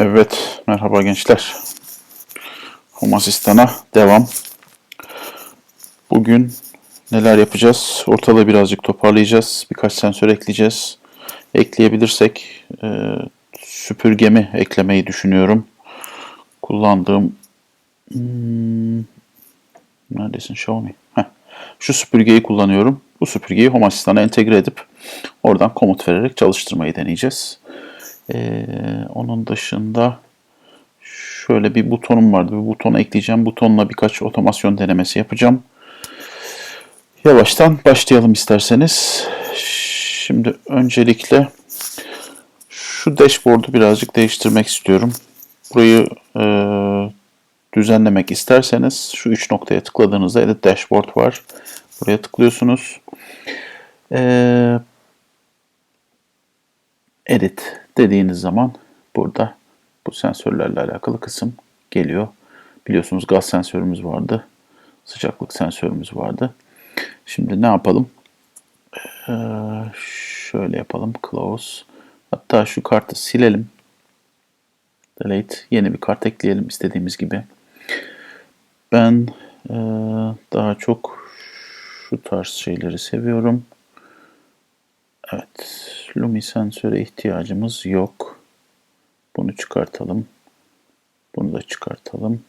Evet, merhaba gençler. Home Asistan'a devam. Bugün neler yapacağız? Ortalığı birazcık toparlayacağız. Birkaç sensör ekleyeceğiz. Ekleyebilirsek e, süpürgemi eklemeyi düşünüyorum. Kullandığım hmm, neredesin Xiaomi? Heh, şu süpürgeyi kullanıyorum. Bu süpürgeyi Home Asistan'a entegre edip oradan komut vererek çalıştırmayı deneyeceğiz. Ee, onun dışında şöyle bir butonum vardı. Bir buton ekleyeceğim. Butonla birkaç otomasyon denemesi yapacağım. Yavaştan başlayalım isterseniz. Şimdi öncelikle şu dashboard'u birazcık değiştirmek istiyorum. Burayı e, düzenlemek isterseniz şu üç noktaya tıkladığınızda Edit Dashboard var. Buraya tıklıyorsunuz. Eee edit dediğiniz zaman burada bu sensörlerle alakalı kısım geliyor. Biliyorsunuz gaz sensörümüz vardı. Sıcaklık sensörümüz vardı. Şimdi ne yapalım? Ee, şöyle yapalım. Close. Hatta şu kartı silelim. Delete. Yeni bir kart ekleyelim istediğimiz gibi. Ben e, daha çok şu tarz şeyleri seviyorum. Evet. Lumi sensöre ihtiyacımız yok. Bunu çıkartalım. Bunu da çıkartalım.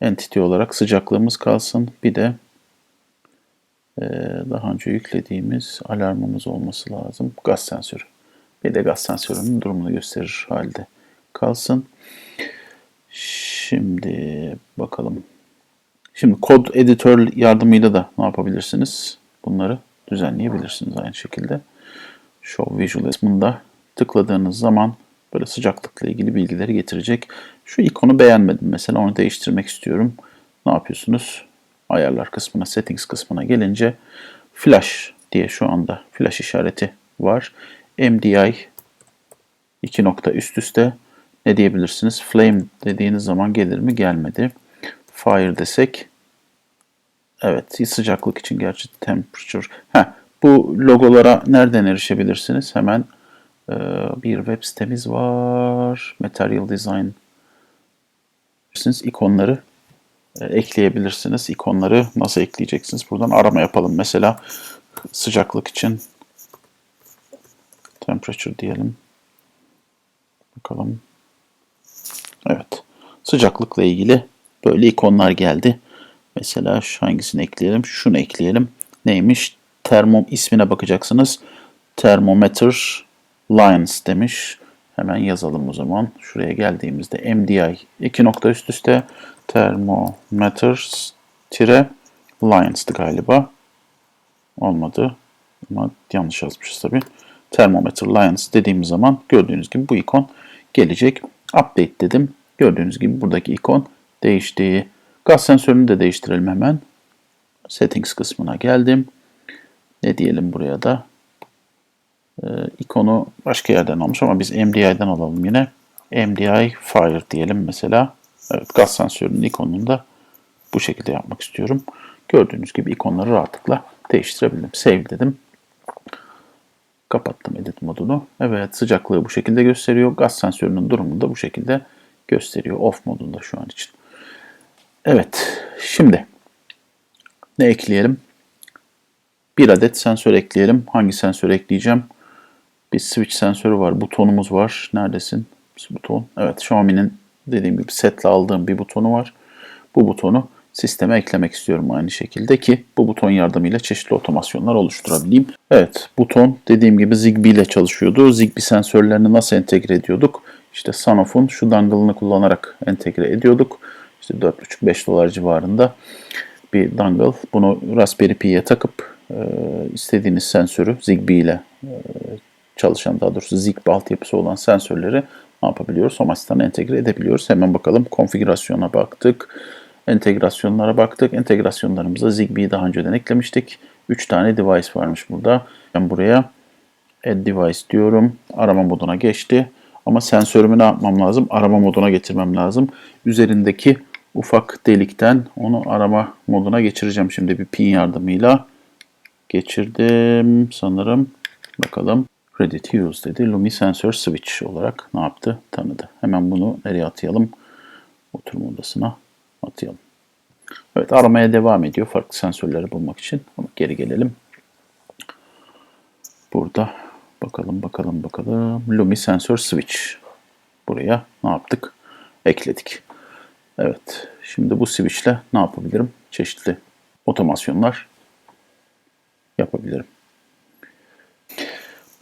Entity olarak sıcaklığımız kalsın. Bir de e, daha önce yüklediğimiz alarmımız olması lazım. Gaz sensörü. Bir de gaz sensörünün durumunu gösterir halde kalsın. Şimdi bakalım. Şimdi kod editör yardımıyla da ne yapabilirsiniz? Bunları düzenleyebilirsiniz aynı şekilde. Show Visual tıkladığınız zaman böyle sıcaklıkla ilgili bilgileri getirecek. Şu ikonu beğenmedim mesela onu değiştirmek istiyorum. Ne yapıyorsunuz? Ayarlar kısmına, settings kısmına gelince flash diye şu anda flash işareti var. MDI iki nokta üst üste ne diyebilirsiniz? Flame dediğiniz zaman gelir mi? Gelmedi. Fire desek evet sıcaklık için gerçi temperature. Heh, bu logolara nereden erişebilirsiniz? Hemen e, bir web sitemiz var. Material Design. Siz ikonları e, ekleyebilirsiniz. İkonları nasıl ekleyeceksiniz? Buradan arama yapalım. Mesela sıcaklık için temperature diyelim. Bakalım. Evet. Sıcaklıkla ilgili böyle ikonlar geldi. Mesela hangisini ekleyelim? Şunu ekleyelim. Neymiş? Termom ismine bakacaksınız. Thermometer Lines demiş. Hemen yazalım o zaman. Şuraya geldiğimizde MDI iki nokta üst üste Thermometers tire Lines'tı galiba. Olmadı. Ama yanlış yazmışız tabi. Thermometer Lines dediğimiz zaman gördüğünüz gibi bu ikon gelecek. Update dedim. Gördüğünüz gibi buradaki ikon değişti. Gaz sensörünü de değiştirelim hemen. Settings kısmına geldim ne diyelim buraya da e, ikonu başka yerden almış ama biz MDI'den alalım yine. MDI Fire diyelim mesela. Evet gaz sensörünün ikonunu da bu şekilde yapmak istiyorum. Gördüğünüz gibi ikonları rahatlıkla değiştirebilirim. Save dedim. Kapattım edit modunu. Evet sıcaklığı bu şekilde gösteriyor. Gaz sensörünün durumunu da bu şekilde gösteriyor. Off modunda şu an için. Evet şimdi ne ekleyelim? Bir adet sensör ekleyelim. Hangi sensör ekleyeceğim? Bir switch sensörü var. Butonumuz var. Neredesin? Buton. Evet Xiaomi'nin dediğim gibi setle aldığım bir butonu var. Bu butonu sisteme eklemek istiyorum aynı şekilde ki bu buton yardımıyla çeşitli otomasyonlar oluşturabileyim. Evet buton dediğim gibi Zigbee ile çalışıyordu. Zigbee sensörlerini nasıl entegre ediyorduk? İşte Sanofi'un şu dongle'ını kullanarak entegre ediyorduk. İşte 4,5-5 dolar civarında bir dongle. Bunu Raspberry Pi'ye takıp istediğiniz sensörü Zigbee ile e, çalışan daha doğrusu Zigbee altyapısı olan sensörleri ne yapabiliyoruz? Home Assistant'a entegre edebiliyoruz. Hemen bakalım konfigürasyona baktık. Entegrasyonlara baktık. Entegrasyonlarımıza Zigbee'yi daha önceden eklemiştik. 3 tane device varmış burada. Ben buraya Add Device diyorum. Arama moduna geçti. Ama sensörümü ne yapmam lazım? Arama moduna getirmem lazım. Üzerindeki ufak delikten onu arama moduna geçireceğim şimdi bir pin yardımıyla geçirdim sanırım. Bakalım. Ready to use dedi. Lumi Sensor Switch olarak ne yaptı? Tanıdı. Hemen bunu nereye atayalım? Oturma odasına atayalım. Evet aramaya devam ediyor farklı sensörleri bulmak için. Ama geri gelelim. Burada bakalım bakalım bakalım. Lumi Sensor Switch. Buraya ne yaptık? Ekledik. Evet. Şimdi bu switch ile ne yapabilirim? Çeşitli otomasyonlar yapabilirim.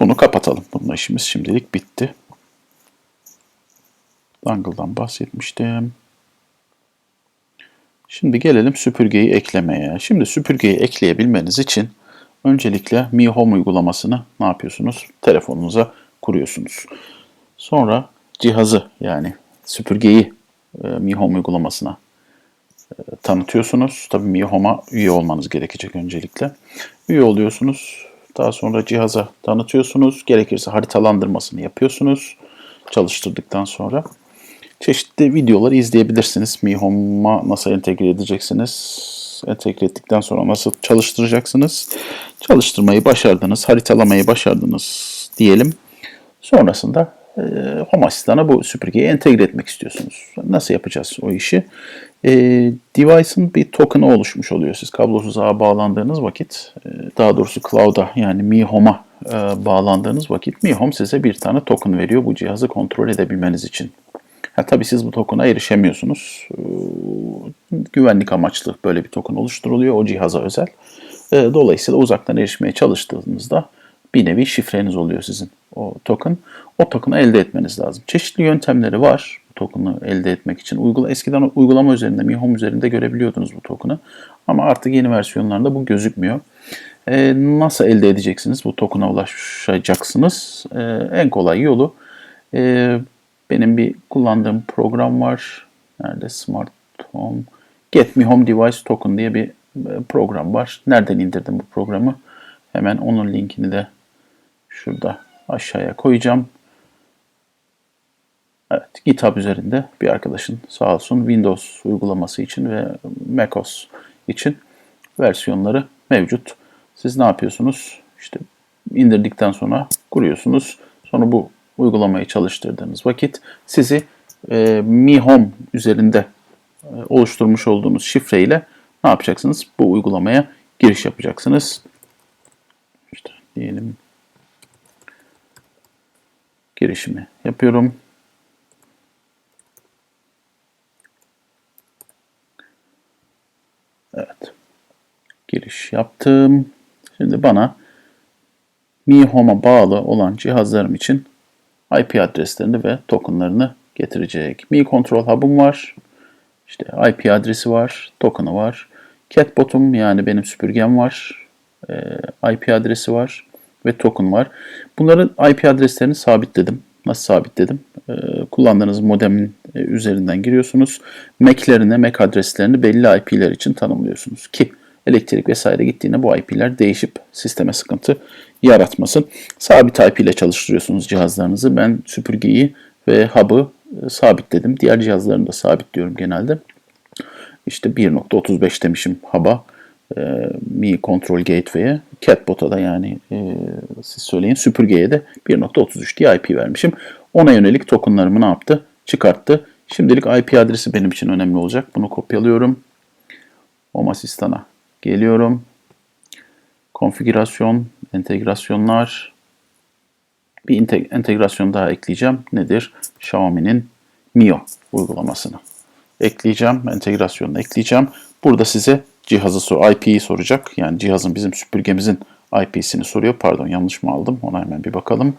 Bunu kapatalım. Bununla işimiz şimdilik bitti. Dongle'dan bahsetmiştim. Şimdi gelelim süpürgeyi eklemeye. Şimdi süpürgeyi ekleyebilmeniz için öncelikle Mi Home uygulamasını ne yapıyorsunuz? Telefonunuza kuruyorsunuz. Sonra cihazı yani süpürgeyi e, Mi Home uygulamasına tanıtıyorsunuz. Tabii Mi Home'a üye olmanız gerekecek öncelikle. Üye oluyorsunuz. Daha sonra cihaza tanıtıyorsunuz. Gerekirse haritalandırmasını yapıyorsunuz. Çalıştırdıktan sonra çeşitli videoları izleyebilirsiniz. Mi Home'a nasıl entegre edeceksiniz? Entegre ettikten sonra nasıl çalıştıracaksınız? Çalıştırmayı başardınız, haritalamayı başardınız diyelim. Sonrasında e, Home Asistan'a bu süpürgeyi entegre etmek istiyorsunuz. Nasıl yapacağız o işi? E, device'ın bir token'ı oluşmuş oluyor. Siz kablosuz ağa bağlandığınız vakit, e, daha doğrusu cloud'a yani Mi Home'a e, bağlandığınız vakit Mi Home size bir tane token veriyor bu cihazı kontrol edebilmeniz için. Ha, tabii siz bu token'a erişemiyorsunuz. E, güvenlik amaçlı böyle bir token oluşturuluyor o cihaza özel. E, dolayısıyla uzaktan erişmeye çalıştığınızda bir nevi şifreniz oluyor sizin o token. O token'ı elde etmeniz lazım. Çeşitli yöntemleri var token'ı elde etmek için. Uygula, eskiden uygulama üzerinde, Mi Home üzerinde görebiliyordunuz bu token'ı. Ama artık yeni versiyonlarda bu gözükmüyor. Ee, nasıl elde edeceksiniz? Bu token'a ulaşacaksınız. Ee, en kolay yolu e, benim bir kullandığım program var. Nerede? Smart Home. Get Me Home Device Token diye bir program var. Nereden indirdim bu programı? Hemen onun linkini de şurada aşağıya koyacağım. Evet, GitHub üzerinde bir arkadaşın sağ olsun Windows uygulaması için ve macOS için versiyonları mevcut. Siz ne yapıyorsunuz? İşte indirdikten sonra kuruyorsunuz. Sonra bu uygulamayı çalıştırdığınız vakit sizi e, Mi Home üzerinde e, oluşturmuş olduğunuz şifreyle ne yapacaksınız? Bu uygulamaya giriş yapacaksınız. İşte diyelim girişimi yapıyorum. Evet. Giriş yaptım. Şimdi bana Mi Home'a bağlı olan cihazlarım için IP adreslerini ve tokenlarını getirecek. Mi Control Hub'um var. İşte IP adresi var, token'ı var. Catbot'um yani benim süpürgem var. Ee, IP adresi var ve token var. Bunların IP adreslerini sabitledim. Nasıl sabitledim? Ee, kullandığınız modemin e, üzerinden giriyorsunuz. MAC'lerine, MAC adreslerini belli IP'ler için tanımlıyorsunuz ki elektrik vesaire gittiğinde bu IP'ler değişip sisteme sıkıntı yaratmasın. Sabit IP ile çalıştırıyorsunuz cihazlarınızı. Ben süpürgeyi ve hub'ı e, sabitledim. Diğer cihazlarını da sabitliyorum genelde. İşte 1.35 demişim hub'a. E, Mi Control Gateway'e, Catbot'a da yani e, siz söyleyin süpürgeye de 1.33 diye IP vermişim. Ona yönelik tokenlarımı ne yaptı? Çıkarttı. Şimdilik IP adresi benim için önemli olacak. Bunu kopyalıyorum. Home Asistan'a geliyorum. Konfigürasyon, entegrasyonlar. Bir entegrasyon daha ekleyeceğim. Nedir? Xiaomi'nin Mio uygulamasını ekleyeceğim. Entegrasyonunu ekleyeceğim. Burada size cihazı sor, IP'yi soracak. Yani cihazın bizim süpürgemizin IP'sini soruyor. Pardon yanlış mı aldım? Ona hemen bir bakalım.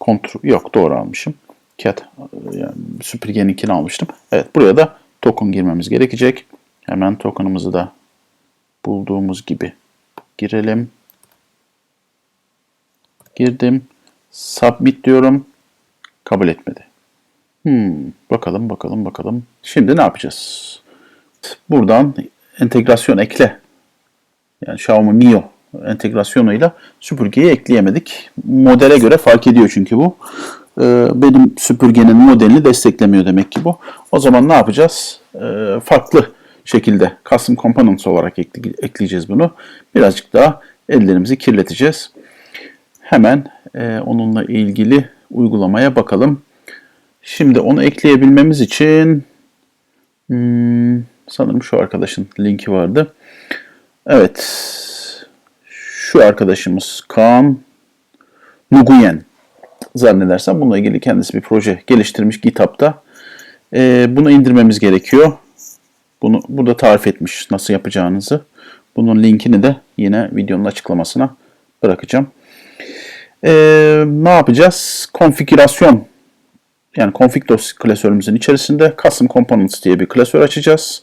Kontrol yok doğru almışım. Cat yani süpürgeninkini almıştım. Evet buraya da token girmemiz gerekecek. Hemen token'ımızı da bulduğumuz gibi girelim. Girdim. Submit diyorum. Kabul etmedi. Hmm, bakalım bakalım bakalım. Şimdi ne yapacağız? Buradan entegrasyon ekle. Yani Xiaomi Mio entegrasyonuyla süpürgeyi ekleyemedik. Modele göre fark ediyor çünkü bu. Ee, benim süpürgenin modelini desteklemiyor demek ki bu. O zaman ne yapacağız? Ee, farklı şekilde custom components olarak ekleyeceğiz bunu. Birazcık daha ellerimizi kirleteceğiz. hemen e, onunla ilgili uygulamaya bakalım. Şimdi onu ekleyebilmemiz için hmm, sanırım şu arkadaşın linki vardı. Evet. Şu arkadaşımız Kaan Nuguyen zannedersem bununla ilgili kendisi bir proje geliştirmiş GitHub'da. Ee, bunu indirmemiz gerekiyor. Bunu burada tarif etmiş nasıl yapacağınızı. Bunun linkini de yine videonun açıklamasına bırakacağım. Ee, ne yapacağız? Konfigürasyon yani config klasörümüzün içerisinde custom components diye bir klasör açacağız.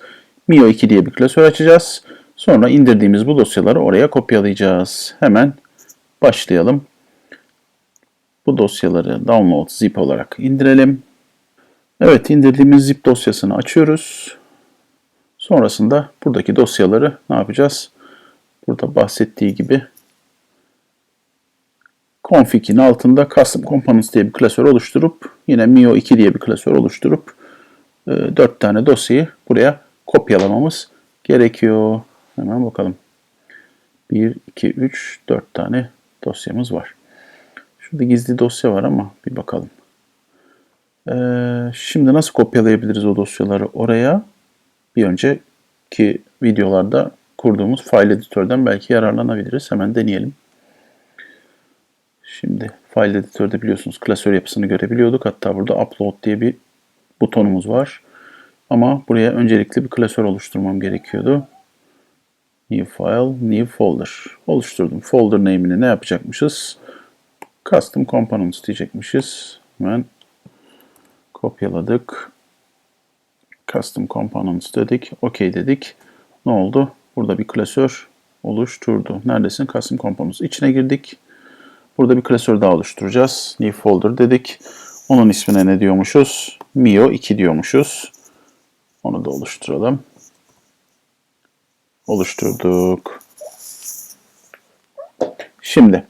Mio2 diye bir klasör açacağız. Sonra indirdiğimiz bu dosyaları oraya kopyalayacağız. Hemen başlayalım. Bu dosyaları download zip olarak indirelim. Evet indirdiğimiz zip dosyasını açıyoruz. Sonrasında buradaki dosyaları ne yapacağız? Burada bahsettiği gibi config'in altında custom components diye bir klasör oluşturup yine mio2 diye bir klasör oluşturup 4 e, tane dosyayı buraya kopyalamamız gerekiyor. Hemen bakalım. 1, 2, 3, 4 tane dosyamız var. Şurada gizli dosya var ama bir bakalım. Ee, şimdi nasıl kopyalayabiliriz o dosyaları oraya? Bir önceki videolarda kurduğumuz file editörden belki yararlanabiliriz. Hemen deneyelim. Şimdi file editörde biliyorsunuz klasör yapısını görebiliyorduk. Hatta burada upload diye bir butonumuz var. Ama buraya öncelikli bir klasör oluşturmam gerekiyordu. New file, new folder. Oluşturdum. Folder name'ini ne yapacakmışız? Custom components diyecekmişiz. Hemen kopyaladık. Custom components dedik. OK dedik. Ne oldu? Burada bir klasör oluşturdu. Neredesin? Custom components. İçine girdik. Burada bir klasör daha oluşturacağız. New folder dedik. Onun ismine ne diyormuşuz? Mio 2 diyormuşuz. Onu da oluşturalım. Oluşturduk. Şimdi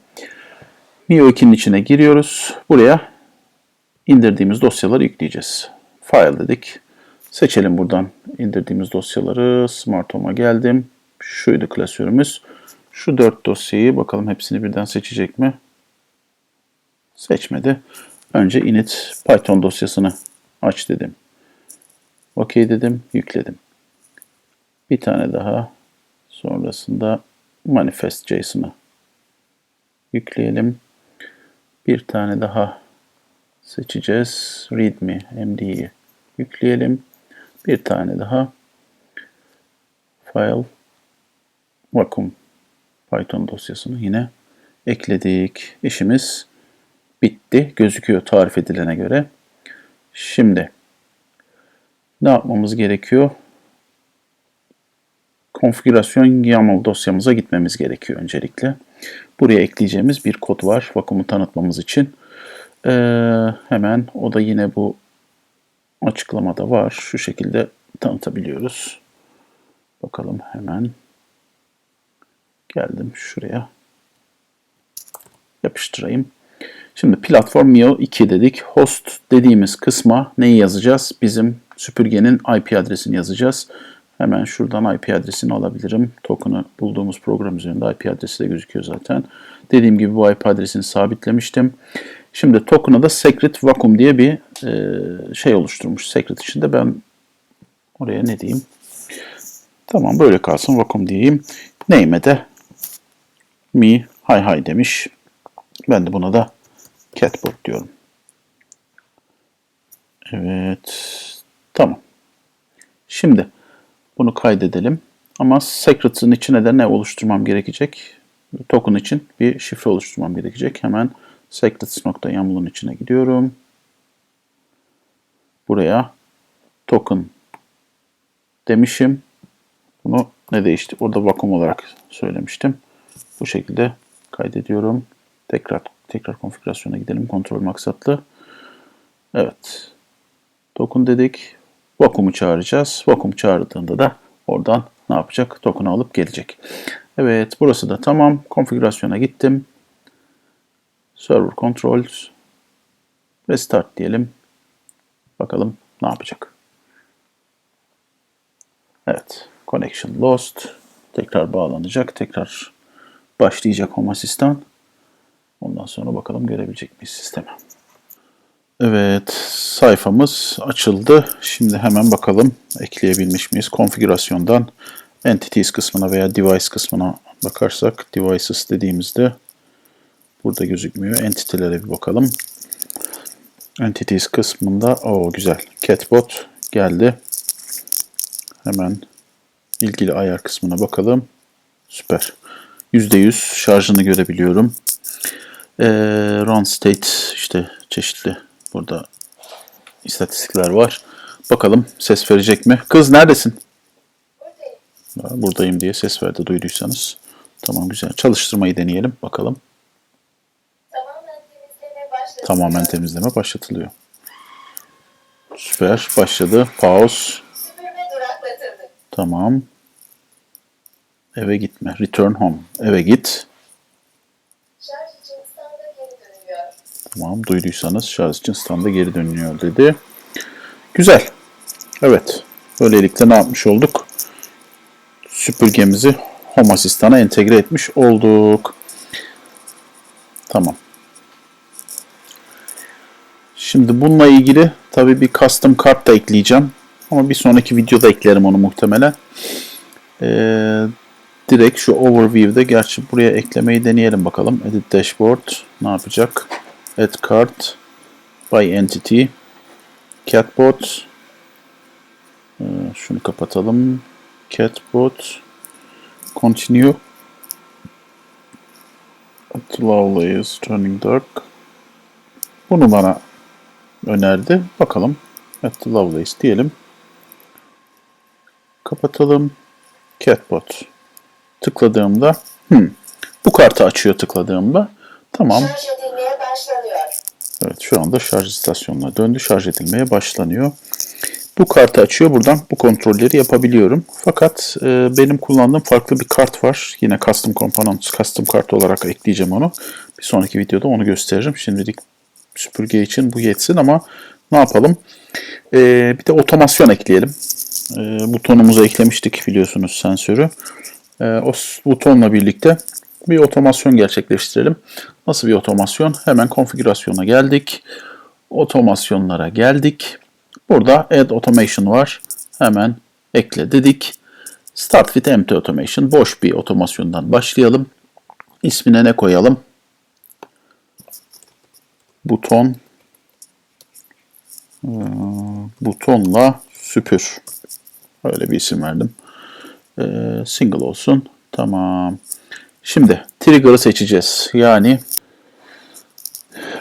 Mio 2'nin içine giriyoruz. Buraya indirdiğimiz dosyaları yükleyeceğiz. File dedik. Seçelim buradan indirdiğimiz dosyaları. Smart Home'a geldim. Şuydu klasörümüz. Şu dört dosyayı bakalım hepsini birden seçecek mi? Seçmedi. Önce init Python dosyasını aç dedim. OK dedim, yükledim. Bir tane daha sonrasında manifest JSON'ı yükleyelim. Bir tane daha seçeceğiz. Readme MD'yi yükleyelim. Bir tane daha file vacuum Python dosyasını yine ekledik. İşimiz bitti. Gözüküyor tarif edilene göre. Şimdi ne yapmamız gerekiyor? Konfigürasyon YAML dosyamıza gitmemiz gerekiyor öncelikle. Buraya ekleyeceğimiz bir kod var vakumu tanıtmamız için. Ee, hemen o da yine bu açıklamada var. Şu şekilde tanıtabiliyoruz. Bakalım hemen. Geldim şuraya. Yapıştırayım. Şimdi platform Mio 2 dedik. Host dediğimiz kısma neyi yazacağız? Bizim süpürgenin IP adresini yazacağız. Hemen şuradan IP adresini alabilirim. Token'ı bulduğumuz program üzerinde IP adresi de gözüküyor zaten. Dediğim gibi bu IP adresini sabitlemiştim. Şimdi token'a da secret vacuum diye bir e, şey oluşturmuş. Secret içinde ben oraya ne diyeyim? Tamam böyle kalsın vacuum diyeyim. Name'e de me hi hi demiş. Ben de buna da catbot diyorum. Evet. Tamam. Şimdi bunu kaydedelim. Ama secret'ın içine de ne oluşturmam gerekecek? Token için bir şifre oluşturmam gerekecek. Hemen secrets.yaml'ın içine gidiyorum. Buraya token demişim. Bunu ne değişti? Orada vakum olarak söylemiştim. Bu şekilde kaydediyorum. Tekrar tekrar konfigürasyona gidelim kontrol maksatlı. Evet. Token dedik. Vakumu çağıracağız. Vakum çağırdığında da oradan ne yapacak? Token'ı alıp gelecek. Evet burası da tamam. Konfigürasyona gittim. Server controls. Restart diyelim. Bakalım ne yapacak. Evet. Connection lost. Tekrar bağlanacak. Tekrar başlayacak Home Assistant. Ondan sonra bakalım görebilecek miyiz sistemi. Evet, sayfamız açıldı. Şimdi hemen bakalım ekleyebilmiş miyiz? Konfigürasyondan Entities kısmına veya Device kısmına bakarsak, Devices dediğimizde burada gözükmüyor. Entity'lere bir bakalım. Entities kısmında, o güzel. Catbot geldi. Hemen ilgili ayar kısmına bakalım. Süper. %100 şarjını görebiliyorum. Ee, run state işte çeşitli burada istatistikler var. Bakalım ses verecek mi? Kız neredesin? Buradayım diye ses verdi duyduysanız. Tamam güzel. Çalıştırmayı deneyelim. Bakalım. Tamamen temizleme. Tamamen temizleme başlatılıyor. Süper. Başladı. Pause. Tamam. Eve gitme. Return home. Eve git. Şarj için standa geri dönülüyor. Tamam. Duyduysanız şarj için standa geri dönüyor dedi. Güzel. Evet. Böylelikle ne yapmış olduk? Süpürgemizi Home Asistan'a entegre etmiş olduk. Tamam. Şimdi bununla ilgili tabii bir custom kart da ekleyeceğim. Ama bir sonraki videoda eklerim onu muhtemelen. Ee, direkt şu overview'de gerçi buraya eklemeyi deneyelim bakalım. Edit dashboard ne yapacak? Add card by entity catbot Ee, şunu kapatalım. Catbot continue lovely is turning dark bunu bana önerdi. Bakalım. At the Lovelace diyelim. Kapatalım. Catbot. Tıkladığımda hmm, bu kartı açıyor tıkladığımda. Tamam. Evet şu anda şarj istasyonuna döndü. Şarj edilmeye başlanıyor. Bu kartı açıyor. Buradan bu kontrolleri yapabiliyorum. Fakat e, benim kullandığım farklı bir kart var. Yine Custom Components, Custom kart olarak ekleyeceğim onu. Bir sonraki videoda onu gösteririm. Şimdilik süpürge için bu yetsin ama ne yapalım? E, bir de otomasyon ekleyelim. E, butonumuzu eklemiştik biliyorsunuz sensörü. E, o butonla birlikte bir otomasyon gerçekleştirelim. Nasıl bir otomasyon? Hemen konfigürasyona geldik. Otomasyonlara geldik. Burada Add Automation var. Hemen ekle dedik. Start with Empty Automation. Boş bir otomasyondan başlayalım. İsmine ne koyalım? Buton Ee, butonla süpür. Öyle bir isim verdim. Ee, single olsun. Tamam. Şimdi trigger'ı seçeceğiz. Yani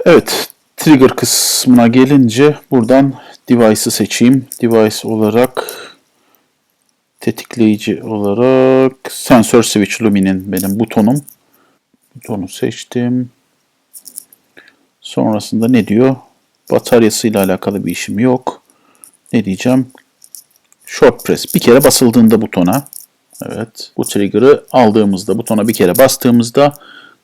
evet trigger kısmına gelince buradan device'ı seçeyim. Device olarak tetikleyici olarak sensör switch luminin benim butonum. Butonu seçtim. Sonrasında ne diyor? Bataryasıyla alakalı bir işim yok. Ne diyeceğim? Short press. Bir kere basıldığında butona. Evet. Bu trigger'ı aldığımızda, butona bir kere bastığımızda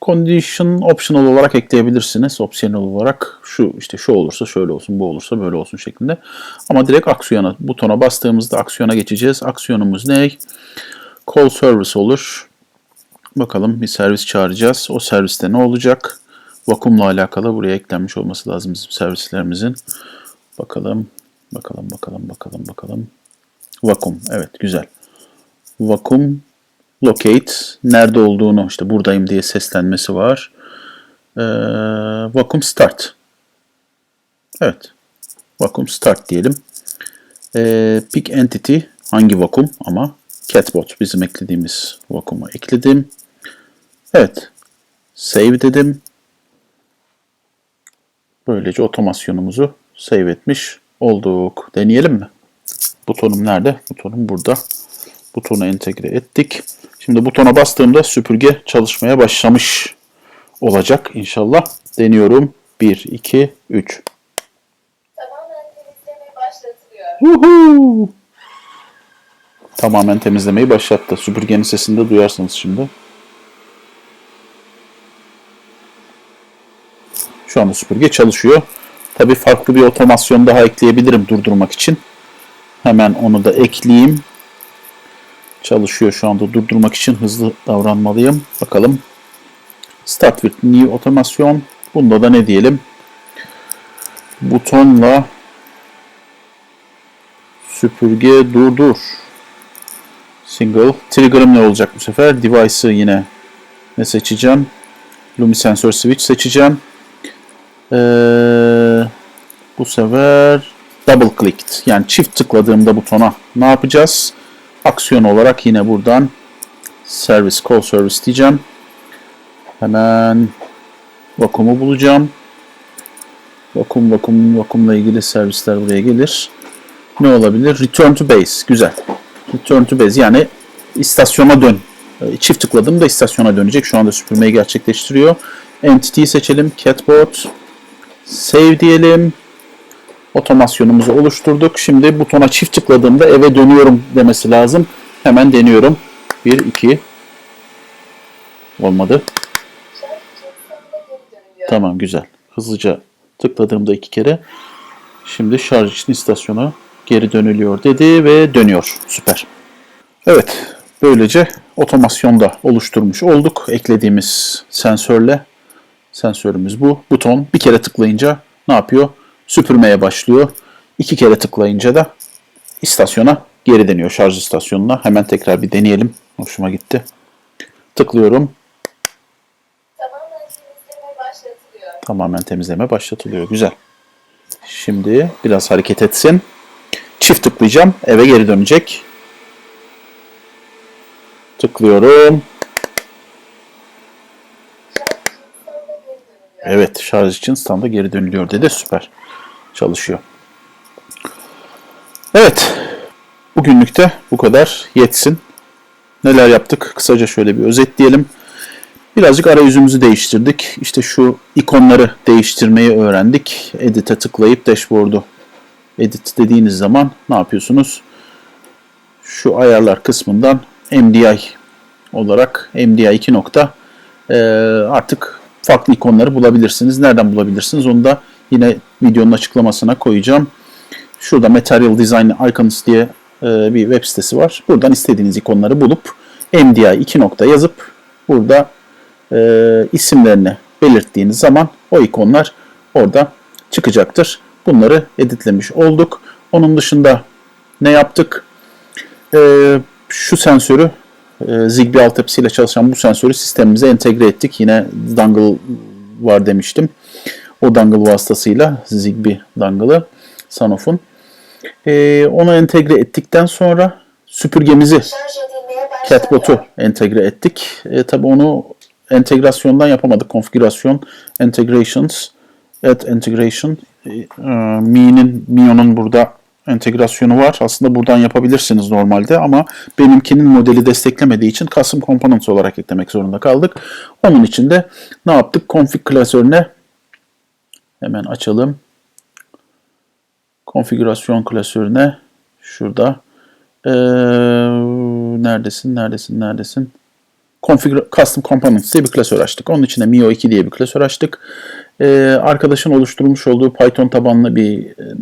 condition optional olarak ekleyebilirsiniz. Optional olarak şu işte şu olursa şöyle olsun, bu olursa böyle olsun şeklinde. Ama direkt aksiyona, butona bastığımızda aksiyona geçeceğiz. Aksiyonumuz ne? Call service olur. Bakalım bir servis çağıracağız. O serviste ne olacak? Vakumla alakalı buraya eklenmiş olması lazım bizim servislerimizin. Bakalım, bakalım, bakalım, bakalım, bakalım. Vakum, evet güzel. Vakum locate nerede olduğunu işte buradayım diye seslenmesi var. Ee, vakum start. Evet. Vakum start diyelim. Ee, pick entity hangi vakum ama catbot bizim eklediğimiz vakumu ekledim. Evet. Save dedim. Böylece otomasyonumuzu save etmiş olduk. Deneyelim mi? Butonum nerede? Butonum burada. Butonu entegre ettik. Şimdi butona bastığımda süpürge çalışmaya başlamış olacak inşallah. Deniyorum. 1, 2, 3. Tamamen temizleme başlatılıyor. Woohoo! Tamamen temizlemeyi başlattı. Süpürgenin sesini de duyarsınız şimdi. Şu anda süpürge çalışıyor. Tabii farklı bir otomasyon daha ekleyebilirim durdurmak için. Hemen onu da ekleyeyim. Çalışıyor şu anda durdurmak için hızlı davranmalıyım. Bakalım. Start with new otomasyon. Bunda da ne diyelim? Butonla süpürge durdur. Single. Trigger'ım ne olacak bu sefer? Device'ı yine ne seçeceğim? Lumisensor switch seçeceğim. Ee, bu sefer double clicked. Yani çift tıkladığımda butona ne yapacağız? Aksiyon olarak yine buradan service call service diyeceğim. Hemen vakumu bulacağım. Vakum vakum vakumla ilgili servisler buraya gelir. Ne olabilir? Return to base. Güzel. Return to base yani istasyona dön. E, Çift tıkladığımda istasyona dönecek. Şu anda süpürmeyi gerçekleştiriyor. Entity'yi seçelim. Catbot. Save diyelim. Otomasyonumuzu oluşturduk. Şimdi butona çift tıkladığımda eve dönüyorum demesi lazım. Hemen deniyorum. 1, 2. Olmadı. Tamam güzel. Hızlıca tıkladığımda iki kere. Şimdi şarj için istasyona geri dönülüyor dedi ve dönüyor. Süper. Evet. Böylece otomasyonda oluşturmuş olduk. Eklediğimiz sensörle. Sensörümüz bu. Buton bir kere tıklayınca ne yapıyor? Süpürmeye başlıyor. İki kere tıklayınca da istasyona geri dönüyor. Şarj istasyonuna. Hemen tekrar bir deneyelim. Hoşuma gitti. Tıklıyorum. Tamamen temizleme başlatılıyor. Tamamen temizleme başlatılıyor. Güzel. Şimdi biraz hareket etsin. Çift tıklayacağım. Eve geri dönecek. Tıklıyorum. Evet şarj için standa geri dönülüyor dedi. Süper. Çalışıyor. Evet. Bugünlük de bu kadar yetsin. Neler yaptık? Kısaca şöyle bir özetleyelim. Birazcık arayüzümüzü değiştirdik. İşte şu ikonları değiştirmeyi öğrendik. Edit'e tıklayıp dashboard'u edit dediğiniz zaman ne yapıyorsunuz? Şu ayarlar kısmından MDI olarak MDI 2 nokta e, artık farklı ikonları bulabilirsiniz. Nereden bulabilirsiniz? Onu da yine videonun açıklamasına koyacağım. Şurada Material Design Icons diye e, bir web sitesi var. Buradan istediğiniz ikonları bulup MDI 2 nokta yazıp burada e, isimlerini belirttiğiniz zaman o ikonlar orada çıkacaktır. Bunları editlemiş olduk. Onun dışında ne yaptık? E, şu sensörü e, Zigbee altyapısıyla çalışan bu sensörü sistemimize entegre ettik. Yine dongle var demiştim. O dongle vasıtasıyla Zigbee dongle'ı Sonof'un. E, onu entegre ettikten sonra süpürgemizi. Catbot'u entegre ettik. E, tabii onu entegrasyondan yapamadık. Konfigürasyon, integrations, add integration. E, Mi'nin, Mio'nun burada entegrasyonu var. Aslında buradan yapabilirsiniz normalde ama benimkinin modeli desteklemediği için custom components olarak eklemek zorunda kaldık. Onun için de ne yaptık? Config klasörüne hemen açalım. Konfigürasyon klasörüne şurada ee, neredesin, neredesin, neredesin? Configure, Custom Components diye bir klasör açtık. Onun içine Mio 2 diye bir klasör açtık. Ee, arkadaşın oluşturmuş olduğu Python tabanlı bir e,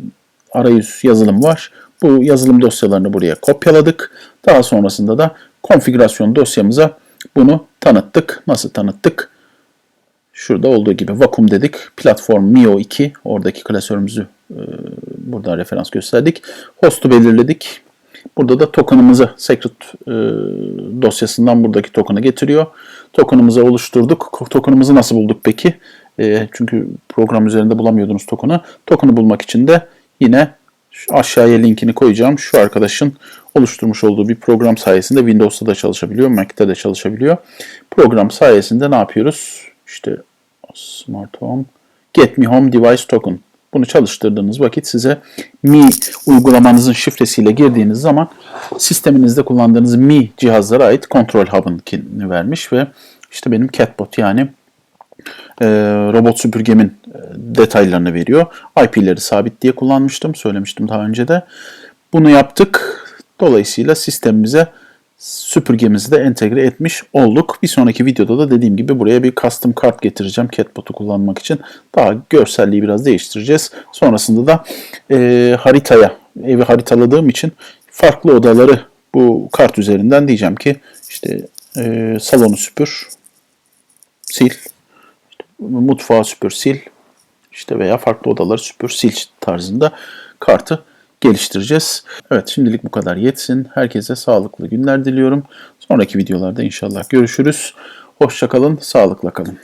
arayüz yazılım var. Bu yazılım dosyalarını buraya kopyaladık. Daha sonrasında da konfigürasyon dosyamıza bunu tanıttık. Nasıl tanıttık? Şurada olduğu gibi vakum dedik. Platform Mio 2 oradaki klasörümüzü e, buradan referans gösterdik. Host'u belirledik. Burada da token'ımızı secret e, dosyasından buradaki token'ı getiriyor. Token'ımızı oluşturduk. Token'ımızı nasıl bulduk peki? E, çünkü program üzerinde bulamıyordunuz token'ı. Token'ı bulmak için de yine aşağıya linkini koyacağım. Şu arkadaşın oluşturmuş olduğu bir program sayesinde Windows'ta da çalışabiliyor, Mac'te de çalışabiliyor. Program sayesinde ne yapıyoruz? İşte Smart Home, Get Me Home Device Token. Bunu çalıştırdığınız vakit size Mi uygulamanızın şifresiyle girdiğiniz zaman sisteminizde kullandığınız Mi cihazlara ait Control Hub'ınkini vermiş ve işte benim Catbot yani e, robot süpürgemin e, detaylarını veriyor. IP'leri sabit diye kullanmıştım. Söylemiştim daha önce de. Bunu yaptık. Dolayısıyla sistemimize süpürgemizi de entegre etmiş olduk. Bir sonraki videoda da dediğim gibi buraya bir custom kart getireceğim Catbot'u kullanmak için. Daha görselliği biraz değiştireceğiz. Sonrasında da e, haritaya, evi haritaladığım için farklı odaları bu kart üzerinden diyeceğim ki işte e, salonu süpür, sil. Mutfağı süpür sil. İşte veya farklı odaları süpür sil tarzında kartı geliştireceğiz. Evet şimdilik bu kadar yetsin. Herkese sağlıklı günler diliyorum. Sonraki videolarda inşallah görüşürüz. Hoşçakalın, sağlıkla kalın.